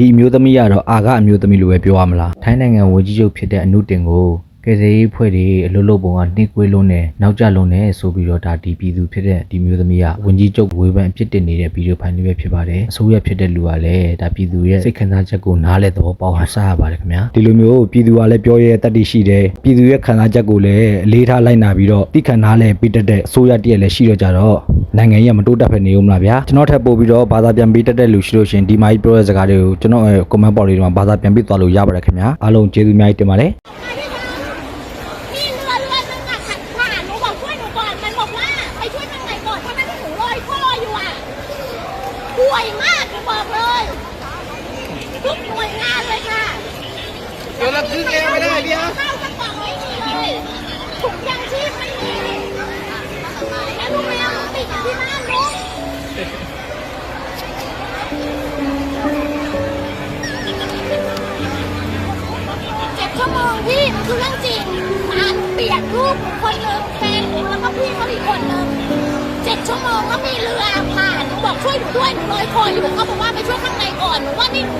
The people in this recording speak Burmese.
ဒီအမျိုးသမီးကတော့အာကအမျိုးသမီးလိုပဲပြောရမလားထိုင်းနိုင်ငံဝန်ကြီးချုပ်ဖြစ်တဲ့အနုတင်ကို ကယ်ဆယ်ရေးဖွဲ့တွေအလုပ်လုပ်ပုံကနှိကွေးလုံးနဲ့နောက်ကျလုံးနဲ့ဆိုပြီးတော့ဒါဒီပြည်သူဖြစ်တဲ့ဒီမျိုးသမီးကဝန်ကြီးချုပ်ဝေဖန်အဖြစ်တင်နေတဲ့ဗီဒီယိုဖိုင်လေးပဲဖြစ်ပါတယ်အစိုးရဖြစ်တဲ့လူကလည်းဒါပြည်သူရဲ့စိတ်ခံစားချက်ကိုနားလဲသဘောပေါက်အောင်စားရပါတယ်ခင်ဗျာဒီလိုမျိုးပြည်သူကလည်းပြောရဲတတ်တရှိတယ်ပြည်သူရဲ့ခံစားချက်ကိုလည်းအလေးထားလိုက်နာပြီးတော့တိခံနာလဲပြီးတတ်တဲ့အစိုးရတည်းလည်းရှိတော့ကြတော့နိုင်ငံကြီးကမတိုးတက်ဖက်နေဦးမလားဗျာကျွန်တော်ထပ်ပို့ပြီးတော့ဘာသာပြန်ပေးတတ်တဲ့လူရှိလို့ရှရင်ဒီမိုင်းပြောတဲ့စကားတွေကိုကျွန်တော်ရဲ့ comment box လေးတွေမှာဘာသာပြန်ပေးသွားလို့ရပါတယ်ခင်ဗျာအားလုံးကျေးဇူးအများကြီးတင်ပါတယ် ห่วยมากหนูบอกเลยทุกหน่วยงานเลยค่ะเดี๋ยวเราซื้อเองไม่ได้พี่ฮะข้าวกระป๋องไม่มีเลยถุงยางชีพไม่มีแล้วลูกแมวติดอยู่ที่บ้านลูกเจ็ดชั่วโมงพี่มันคือเรื่องจริงอ่านเปียกลูกคนหนึ่งแฟนหนูแล้วก็พี่เขาอีกคนหนึ่งเจ็ดชั่วโมงก็มีเรือผ่านหนูบอก ช่วยหนูด้วยหนูลอยคออยู่เขาบอกว่าไปช่วยข้างในก่อนหนูว่านี่หนู